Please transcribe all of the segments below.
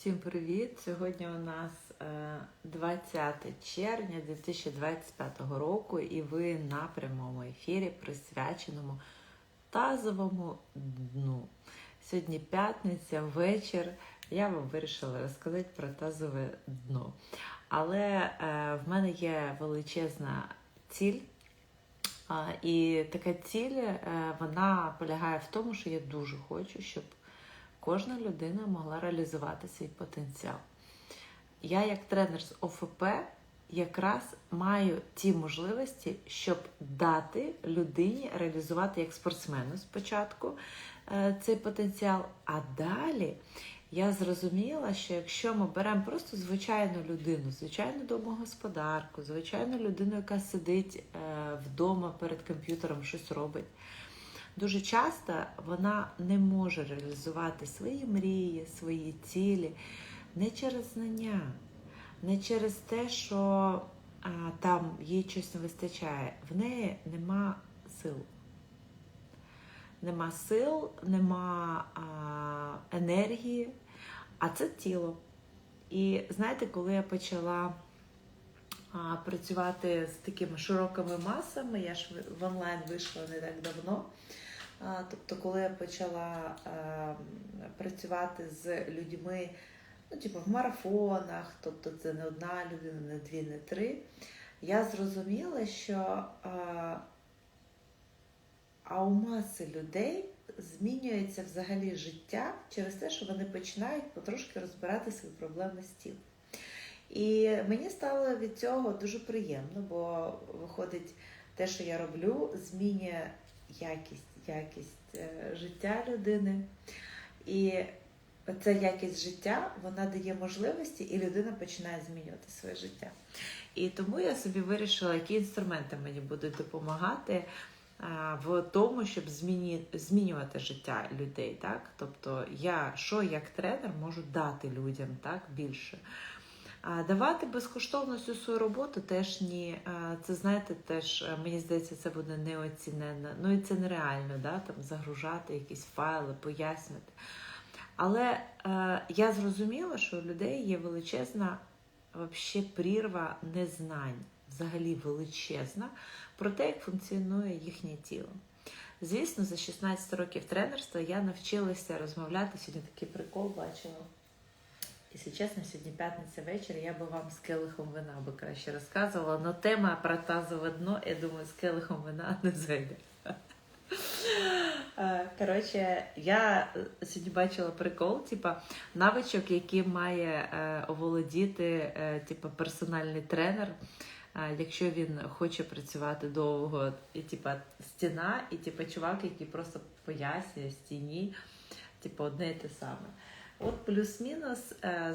Всім привіт! Сьогодні у нас е, 20 червня 2025 року, і ви на прямому ефірі, присвяченому тазовому дну. Сьогодні п'ятниця, вечір. Я вам вирішила розказати про тазове дно. Але е, в мене є величезна ціль. І така ціль е, вона полягає в тому, що я дуже хочу, щоб кожна людина могла реалізувати свій потенціал. Я, як тренер з ОФП, якраз маю ті можливості, щоб дати людині реалізувати як спортсмену спочатку е, цей потенціал. А далі я зрозуміла, що якщо ми беремо просто звичайну людину, звичайну домогосподарку, звичайну людину, яка сидить е, вдома перед комп'ютером, щось робить. Дуже часто вона не може реалізувати свої мрії, свої цілі не через знання, не через те, що а, там їй щось не вистачає. В неї нема сил. Нема сил, нема а, енергії, а це тіло. І знаєте, коли я почала працювати з такими широкими масами, я ж в онлайн вийшла не так давно. Тобто, коли я почала працювати з людьми, ну, типу, в марафонах, тобто це не одна людина, не дві, не три, я зрозуміла, що а, а у маси людей змінюється взагалі життя через те, що вони починають потрошки розбирати свої проблеми з тілом. І мені стало від цього дуже приємно, бо виходить, те, що я роблю, змінює якість, якість е, життя людини. І ця якість життя вона дає можливості, і людина починає змінювати своє життя. І тому я собі вирішила, які інструменти мені будуть допомагати в тому, щоб змінювати життя людей. Так? Тобто я що як тренер можу дати людям так, більше. Давати безкоштовно всю свою роботу теж ні. Це знаєте, теж мені здається, це буде неоціненно. Ну і це нереально, да? там загружати якісь файли, пояснювати. Але е, я зрозуміла, що у людей є величезна вообще прірва незнань, взагалі величезна, про те, як функціонує їхнє тіло. Звісно, за 16 років тренерства я навчилася розмовляти. Сьогодні такий прикол бачила. Якщо чесно, сьогодні п'ятниця вечір, я би вам з келихом вина би краще розказувала, але тема про тазове дно, я думаю, з келихом вина не зайде. Коротше, я сьогодні бачила прикол, типа навичок, який має е, оволодіти е, типа, персональний тренер, е, якщо він хоче працювати довго, і типа стіна, і типа чувак, який просто пояснює стіні, типа одне і те саме. От плюс-мінус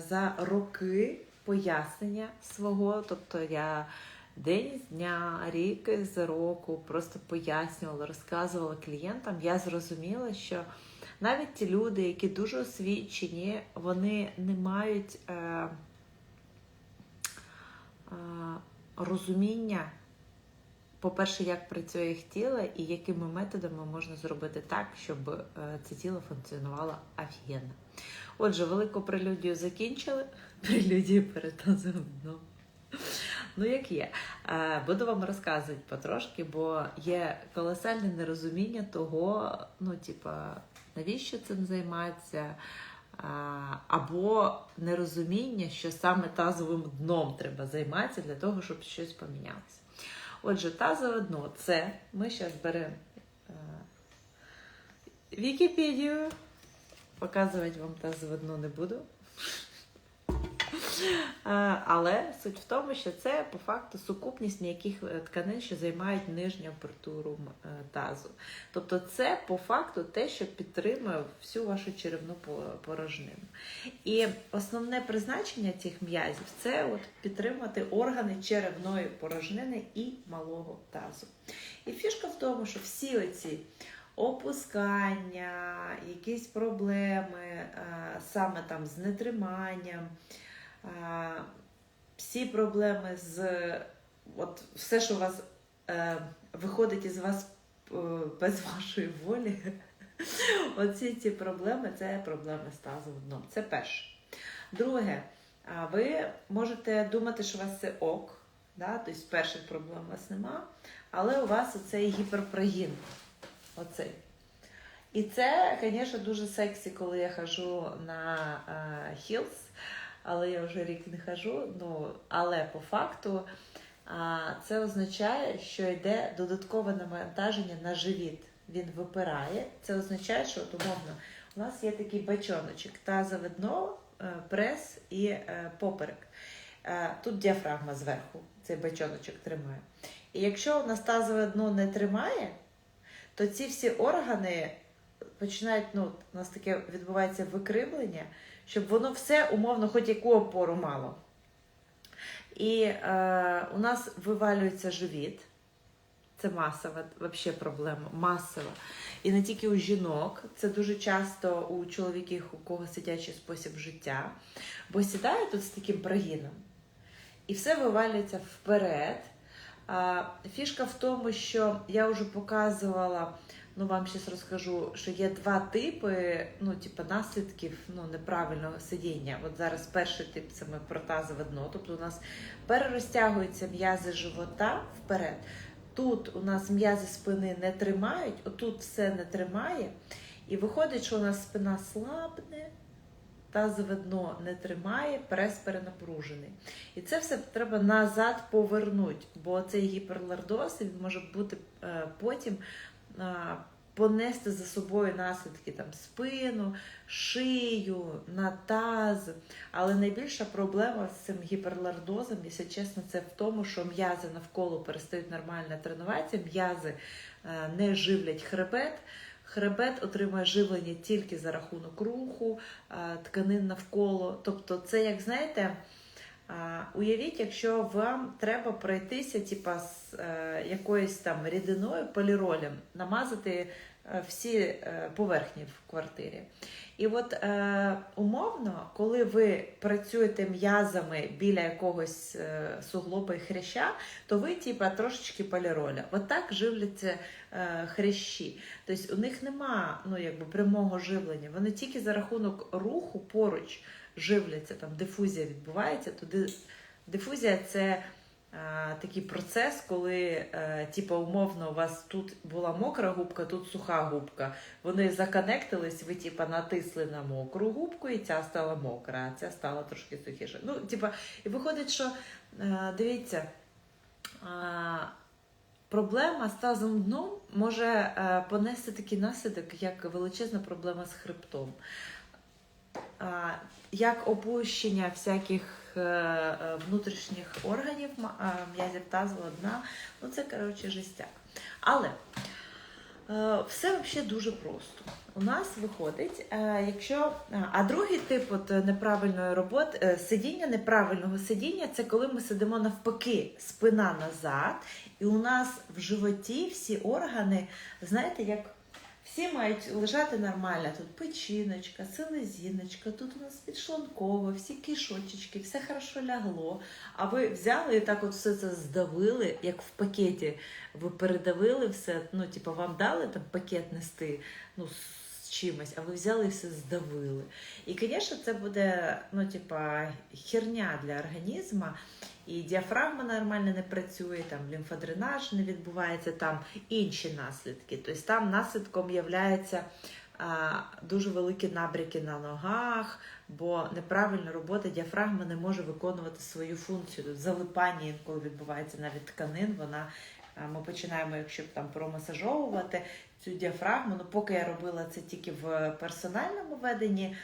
за роки пояснення свого, тобто я день з дня, рік з року просто пояснювала, розказувала клієнтам, я зрозуміла, що навіть ті люди, які дуже освічені, вони не мають е, е, розуміння. По-перше, як працює їх тіло і якими методами можна зробити так, щоб е, це тіло функціонувало офігенно. Отже, велику прелюдію закінчили. Прелюдію перед дном. Ну, як є. Е, буду вам розказувати потрошки, бо є колосальне нерозуміння того, ну, типа, навіщо цим займатися, або нерозуміння, що саме тазовим дном треба займатися для того, щоб щось помінялося. Отже, та заодно це ми зараз беремо е, Вікіпедію. Показувати вам та дно не буду. Але суть в тому, що це по факту сукупність м'яких е, тканин, що займають нижню апертуру е, тазу. Тобто, це по факту те, що підтримує всю вашу черевну порожнину. І основне призначення цих м'язів це от підтримувати органи черевної порожнини і малого тазу. І фішка в тому, що всі оці. Опускання, якісь проблеми, е, саме там з нетриманням, всі проблеми з от все, що у вас е, виходить із вас е, без вашої волі. Оці ці проблеми це проблеми з тазовим дном. Це перше. Друге, ви можете думати, що у вас це ок, да? тобто перших проблем у вас нема, але у вас оцей гіперпрогін. Оцей. І це, звісно, дуже сексі, коли я хожу на хілс, але я вже рік не хожу. Ну, але по факту а, це означає, що йде додаткове навантаження на живіт. Він випирає. Це означає, що от, умовно, у нас є такий бачоночок, тазове дно, е, прес і е, поперек. Е, Тут діафрагма зверху, цей бачоночок тримає. І якщо у нас тазове дно не тримає, то ці всі органи починають, ну, у нас таке відбувається викривлення, щоб воно все умовно, хоч яку опору мало. І е, у нас вивалюється живіт. Це масова взагалі проблема, масова. І не тільки у жінок, це дуже часто у чоловіків, у кого сидячий спосіб життя, бо сідає тут з таким прогіном, і все вивалюється вперед. Фішка в тому, що я вже показувала, ну вам зараз розкажу, що є два типи ну, типу, наслідків ну, неправильного сидіння. От зараз перший тип це ми про тазове дно, тобто у нас перерозтягуються м'язи живота вперед. Тут у нас м'язи спини не тримають, отут все не тримає. І виходить, що у нас спина слабне, тазове дно не тримає, прес перенапружений. І це все треба назад повернути, бо цей гіперлордоз він може бути е, потім понести за собою наслідки там спину, шию, на таз. Але найбільша проблема з цим гіперлордозом, якщо чесно, це в тому, що м'язи навколо перестають нормально тренуватися, м'язи е, не живлять хребет. Хребет отримує живлення тільки за рахунок руху, е, тканин навколо. Тобто, це, як знаєте, уявіть, якщо вам треба пройтися типа, з е, якоюсь там рідиною поліролем, намазати всі поверхні в квартирі. І от е, умовно, коли ви працюєте м'язами біля якогось е, суглоба і хряща, то ви типа трошечки поліроля. От так живляться е, хрящі. Тобто у них нема ну, якби, прямого живлення. Вони тільки за рахунок руху поруч живляться, там дифузія відбувається. То дифузія це такий процес, коли, е, типу, умовно, у вас тут була мокра губка, тут суха губка. Вони законектились, ви типу, натисли на мокру губку, і ця стала мокра, а ця стала трошки сухіша. Ну, типу, І виходить, що е, дивіться. Проблема з тазом дном може е, понести такий наслідок, як величезна проблема з хребтом, як опущення всяких Е, е, внутрішніх органів, е, м'язів тазового дна. Ну це, коротше, жестяк. Але все взагалі дуже просто. У нас виходить, якщо. А другий тип от неправильної роботи, сидіння, неправильного сидіння це коли ми сидимо навпаки, спина назад, і у нас в животі всі органи, знаєте, як всі мають лежати нормально. Тут печіночка, селезіночка, тут у нас підшлункова, всі кишочечки, все хорошо лягло. А ви взяли і так от все це здавили, як в пакеті. Ви передавили все, ну, типу, вам дали там пакет нести ну, чимось, а ви взяли і все здавили. І, звісно, це буде ну, типа, херня для організму і діафрагма нормально не працює, там лімфодренаж не відбувається, там інші наслідки. Тобто там наслідком являється дуже великі набряки на ногах, бо неправильна робота діафрагма не може виконувати свою функцію. Тобто залипання інколи відбувається навіть тканин. Вона ми починаємо, якщо там промасажовувати цю діафрагму. Ну, поки я робила це тільки в персональному веденні,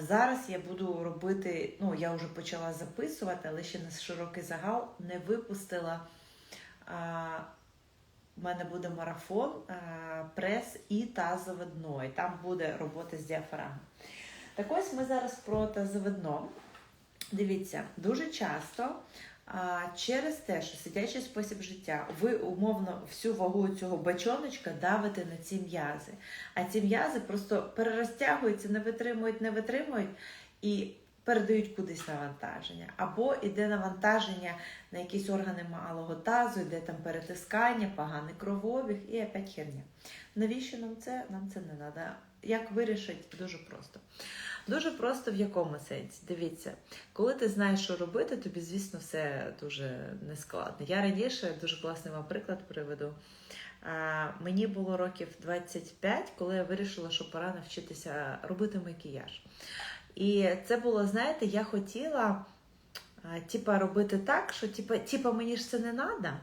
Зараз я буду робити, ну я вже почала записувати, але ще на широкий загал не випустила. У мене буде марафон, прес і тазове дно. І там буде робота з діафрагмою. Так ось ми зараз про тазове дно. Дивіться, дуже часто а, через те, що сидячий спосіб життя, ви умовно всю вагу цього бачоночка давите на ці м'язи. А ці м'язи просто перерозтягуються, не витримують, не витримують і передають кудись навантаження. Або йде навантаження на якісь органи малого тазу, йде там перетискання, поганий кровообіг і опять херня. Навіщо нам це? Нам це не треба. Як вирішить, дуже просто. Дуже просто в якому сенсі? Дивіться, коли ти знаєш, що робити, тобі, звісно, все дуже нескладно. Я раніше дуже класний вам приклад приведу. Мені було років 25, коли я вирішила, що пора навчитися робити макіяж. І це було, знаєте, я хотіла а, типа, робити так, що типа, типа мені ж це не треба.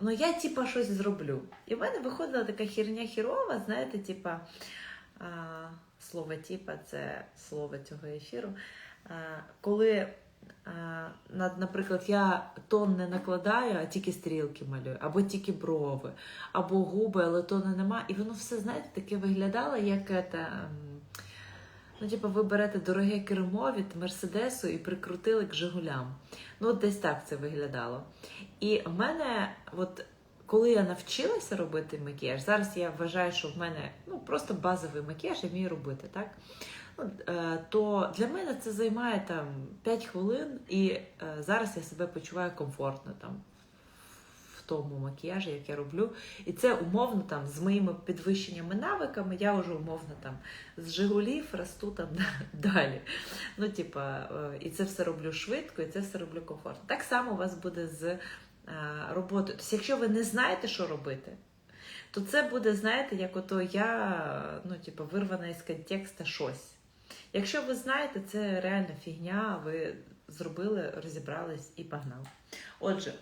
Ну, я типа щось зроблю. І в мене виходила така херня хірова, знаєте, типа. Слово типа це слово цього ефіру. Коли, наприклад, я тон не накладаю, а тільки стрілки малюю, або тільки брови, або губи, але тону нема. І воно все, знаєте, таке виглядало, як це, ем, ну, типу, ви берете дороге кермо від Мерседесу і прикрутили к Жигулям. Ну, десь так це виглядало. І в мене, от коли я навчилася робити макіяж, зараз я вважаю, що в мене ну, просто базовий макіяж, я вмію робити, так? Е, то для мене це займає там 5 хвилин, і е, зараз я себе почуваю комфортно там в тому макіяжі, як я роблю. І це умовно там з моїми підвищеннями навиками, я вже умовно там з Жигулів росту там далі. Ну, типа, е, і це все роблю швидко, і це все роблю комфортно. Так само у вас буде з е, роботою. Тобто, якщо ви не знаєте, що робити, то це буде, знаєте, як ото я, ну, типу, вирвана із контекста щось. Якщо ви знаєте, це реально фігня, ви зробили, розібрались і погнали. Отже,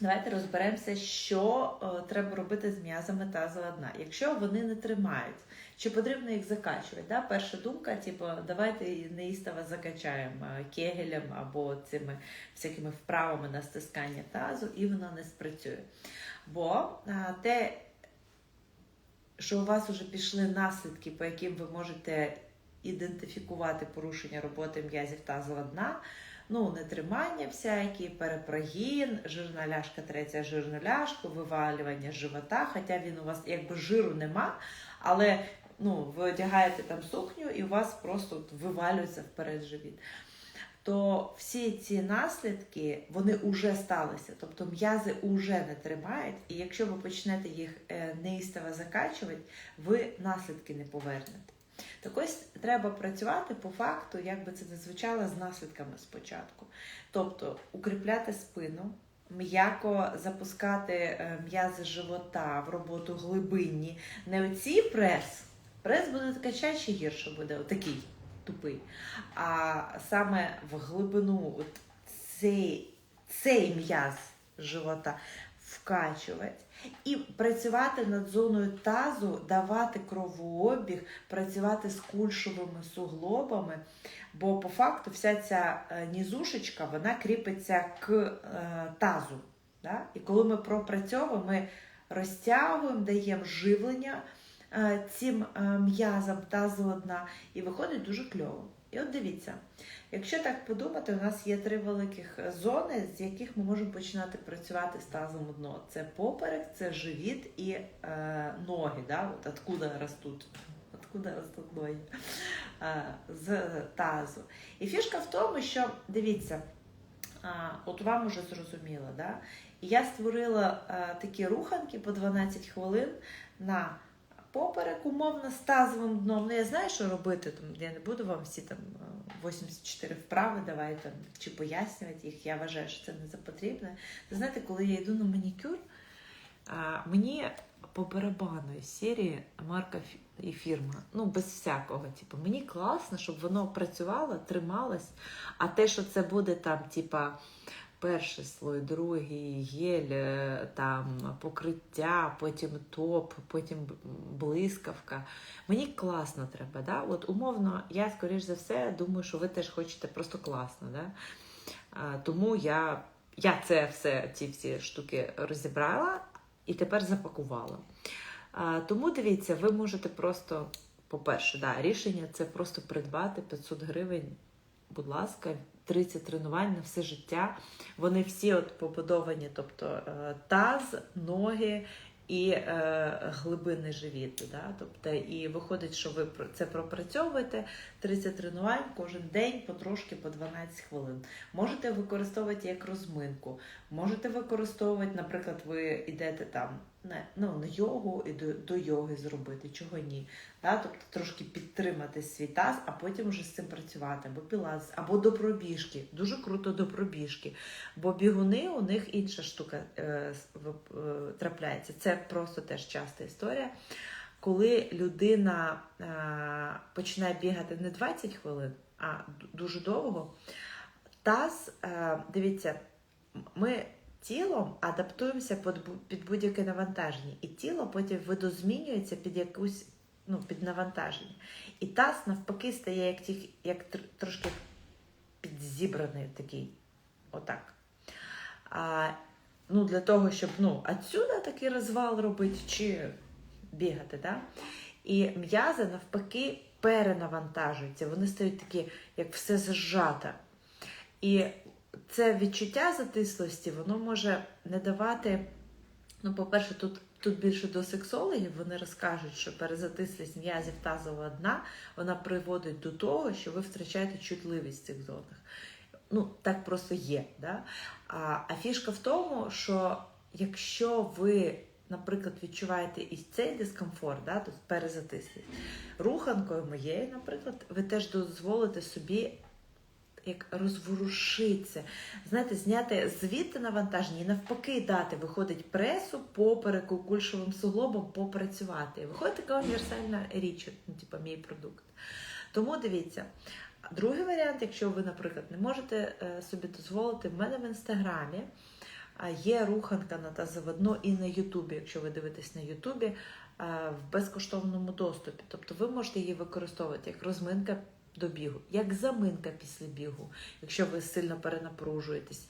давайте розберемося, що е, треба робити з м'язами тазова дна. Якщо вони не тримають, чи потрібно їх закачувати? Да? Перша думка, типу, давайте неїстово закачаємо е, кегелем або цими всякими вправами на стискання тазу, і воно не спрацює. Бо е, те, що у вас вже пішли наслідки, по яким ви можете ідентифікувати порушення роботи м'язів тазового дна, ну, нетримання всякі, перепрогін, жирна ляшка, третя жирну ляшку, вивалювання живота, хоча він у вас якби жиру нема, але ну, ви одягаєте там сукню і у вас просто вивалюється вперед живіт. То всі ці наслідки вони вже сталися, тобто м'язи вже не тримають, і якщо ви почнете їх е, неїстово закачувати, ви наслідки не повернете. Так ось треба працювати по факту, як би це не звучало, з наслідками спочатку. Тобто укріпляти спину, м'яко запускати е, м'язи живота в роботу глибинні. Не оці прес. Прес буде качати ще гірше буде, отакий тупий. А саме в глибину от цей, цей м'яз живота вкачувати і працювати над зоною тазу, давати кровообіг, працювати з кульшовими суглобами. Бо по факту вся ця е, нізушечка вона кріпиться к е, тазу. Да? І коли ми пропрацьовуємо, ми розтягуємо, даємо живлення е, цим м'язам тазового дна, і виходить дуже кльово. І от дивіться, якщо так подумати, у нас є три великих зони, з яких ми можемо починати працювати з тазом дно. Це поперек, це живіт і е, ноги. Да? От откуда ростуть. Откуда ростуть ноги? Е, з тазу. І фішка в тому, що дивіться, а, от вам уже зрозуміло, да? Я створила а, такі руханки по 12 хвилин на поперек, умовно, з тазовим дном. Ну, я знаю, що робити, там, я не буду вам всі там 84 вправи давайте чи пояснювати їх. Я вважаю, що це не за потрібне. Ви знаєте, коли я йду на манікюр, мені по барабану із серії марка і фірма. Ну, без всякого. Типу, мені класно, щоб воно працювало, трималось. А те, що це буде там, типа, перший слой, другий гель, е, там покриття, потім топ, потім блискавка. Мені класно треба. Да? От умовно, я, скоріш за все, думаю, що ви теж хочете просто класно. Да? А, тому я, я це все, ці всі штуки розібрала і тепер запакувала. А, тому дивіться, ви можете просто, по-перше, да, рішення це просто придбати 500 гривень, будь ласка, 30 тренувань на все життя. Вони всі от побудовані, тобто е, таз, ноги і е, глибинний живіт. Да? Тобто, і виходить, що ви це пропрацьовуєте 30 тренувань кожен день потрошки по 12 хвилин. Можете використовувати як розминку, можете використовувати, наприклад, ви йдете там на, ну, на йогу і до, до йоги зробити, чого ні. Да? Тобто трошки підтримати свій таз, а потім вже з цим працювати, або пілатес, або до пробіжки. Дуже круто до пробіжки. Бо бігуни у них інша штука е, е, трапляється. Це просто теж часта історія. Коли людина е, починає бігати не 20 хвилин, а дуже довго, таз, е, дивіться, ми тілом адаптуємося під, будь-яке навантаження, і тіло потім видозмінюється під якусь ну, під навантаження. І таз навпаки стає як, ті, як тр- трошки підзібраний такий. Отак. А, ну, для того, щоб ну, отсюда такий розвал робити чи бігати. Да? І м'язи навпаки перенавантажуються. Вони стають такі, як все зажато. І це відчуття затислості, воно може не давати. Ну, по-перше, тут, тут більше до сексологів вони розкажуть, що перезатислість м'язів тазового дна вона приводить до того, що ви втрачаєте чутливість в цих зонах. Ну, так просто є. Да? А, а фішка в тому, що якщо ви, наприклад, відчуваєте і цей дискомфорт, да, тобто перезатислість, руханкою моєю, наприклад, ви теж дозволите собі як розворушитися, знаєте, зняти звідти навантаження і навпаки дати, виходить пресу попереку кульшовим суглобом попрацювати. Виходить така універсальна річ, ну, типу, мій продукт. Тому дивіться. Другий варіант, якщо ви, наприклад, не можете е, собі дозволити, в мене в інстаграмі є руханка на тазовидно і на Ютубі, якщо ви дивитесь на Ютубі, е, в безкоштовному доступі. Тобто ви можете її використовувати як розминка до бігу, як заминка після бігу, якщо ви сильно перенапружуєтесь,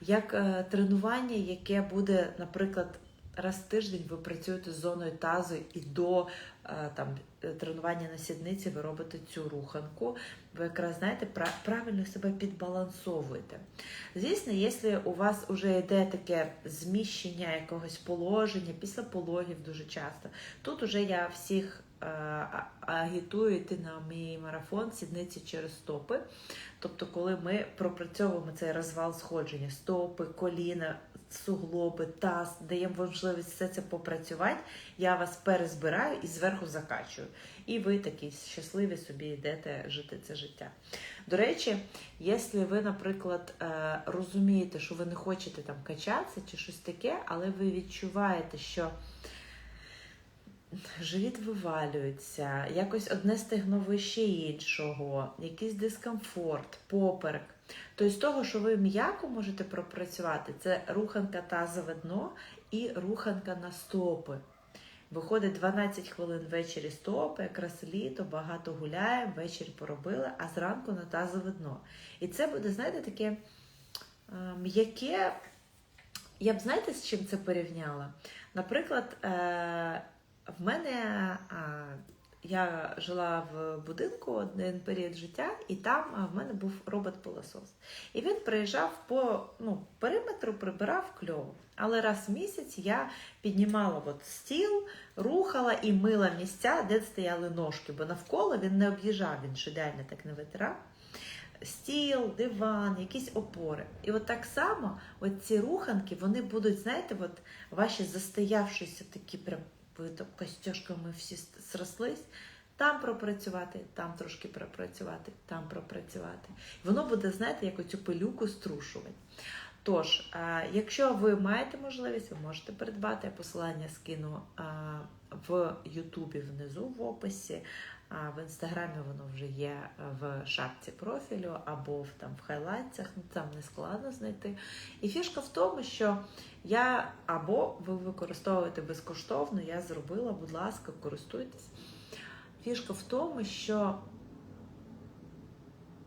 як е, тренування, яке буде, наприклад, раз в тиждень ви працюєте з зоною тазу і до е, там, е, тренування на сідниці ви робите цю руханку, ви якраз знаєте, правильно себе підбалансовуєте. Звісно, якщо у вас вже йде таке зміщення якогось положення, після пологів дуже часто, тут уже я всіх агітую йти на мій марафон сідниці через стопи. Тобто, коли ми пропрацьовуємо цей розвал сходження, стопи, коліна, суглоби, таз, даємо можливість все це попрацювати, я вас перезбираю і зверху закачую. І ви такі щасливі собі йдете жити це життя. До речі, якщо ви, наприклад, е, розумієте, що ви не хочете там качатися чи щось таке, але ви відчуваєте, що живіт вивалюється, якось одне стегно вище іншого, якийсь дискомфорт, поперек. То з того, що ви м'яко можете пропрацювати, це руханка тазове дно і руханка на стопи. Виходить 12 хвилин ввечері стопи, якраз літо, багато гуляємо, ввечері поробили, а зранку на тазове дно. І це буде, знаєте, таке е, м'яке. Я б знаєте, з чим це порівняла? Наприклад, е, в мене я жила в будинку один період життя, і там в мене був робот-пилосос. І він приїжджав по ну, периметру, прибирав кльово. Але раз в місяць я піднімала от стіл, рухала і мила місця, де стояли ножки, бо навколо він не об'їжджав, він ж так не витирав. Стіл, диван, якісь опори. І от так само от ці руханки, вони будуть, знаєте, от ваші застоявшіся такі прям костяшками всі срослись, там пропрацювати, там трошки пропрацювати, там пропрацювати. Воно буде, знаєте, як оцю пилюку струшувати. Тож, е, якщо ви маєте можливість, ви можете придбати. Я посилання скину е, в Ютубі внизу в описі. В інстаграмі воно вже є в шапці профілю або в там в хайлайтсах, ну там не складно знайти. І фішка в тому, що я або ви використовуєте безкоштовно, я зробила, будь ласка, користуйтесь. Фішка в тому, що,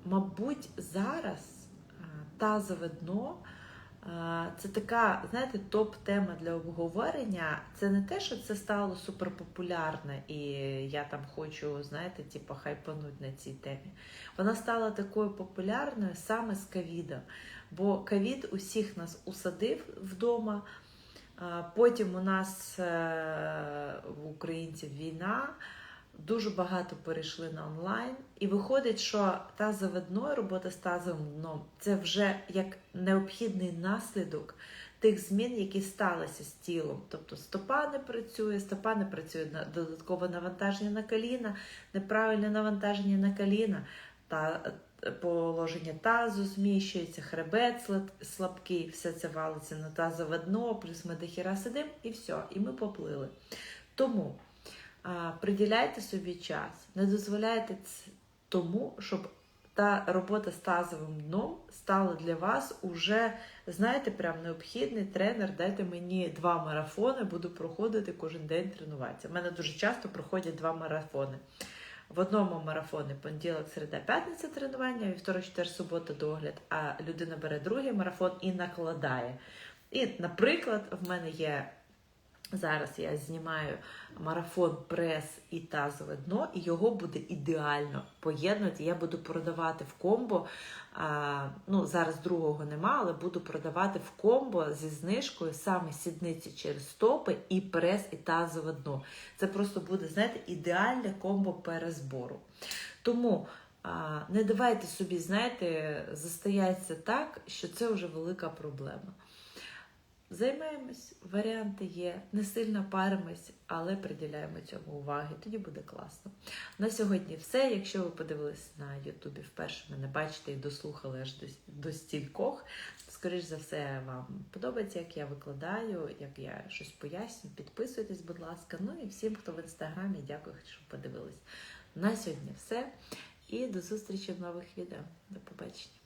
мабуть, зараз а, тазове дно. Це така, знаєте, топ-тема для обговорення. Це не те, що це стало суперпопулярне, і я там хочу, знаєте, типу, хайпануть на цій темі. Вона стала такою популярною саме з ковідом. Бо ковід усіх нас усадив вдома. Потім у нас е, в українців війна. Дуже багато перейшли на онлайн, і виходить, що тазове дно робота з тазовим дном це вже як необхідний наслідок тих змін, які сталися з тілом. Тобто стопа не працює, стопа не працює на додаткове навантаження на коліна, неправильне навантаження на коліна, та е, положення тазу зміщується, хребет слаб- слабкий, все це валиться на тазове дно, плюс ми до хіра сидимо, і все, і ми поплили. Тому приділяйте собі час, не дозволяйте тому, щоб та робота з тазовим дном стала для вас уже, знаєте, прям необхідний тренер. Дайте мені два марафони, буду проходити кожен день тренуватися. У мене дуже часто проходять два марафони. В одному марафоні понеділок, середа, п'ятниця тренування, вівторок, четвер, субота догляд, а людина бере другий марафон і накладає. І, наприклад, в мене є зараз я знімаю марафон прес і тазове дно, і його буде ідеально поєднувати. Я буду продавати в комбо. А, ну, зараз другого нема, але буду продавати в комбо зі знижкою саме сідниці через стопи і прес і тазове дно. Це просто буде, знаєте, ідеальне комбо перезбору. Тому не давайте собі, знаєте, застоятися так, що це вже велика проблема. Займаємось, варіанти є, не сильно паримось, але приділяємо цьому уваги. Тоді буде класно. На сьогодні все. Якщо ви подивились на Ютубі вперше мене бачите і дослухали аж до, до стількох, скоріш за все, вам подобається, як я викладаю, як я щось поясню. Підписуйтесь, будь ласка. Ну і всім, хто в інстаграмі, дякую, що подивились. На сьогодні все. І до зустрічі в нових відео. До побачення.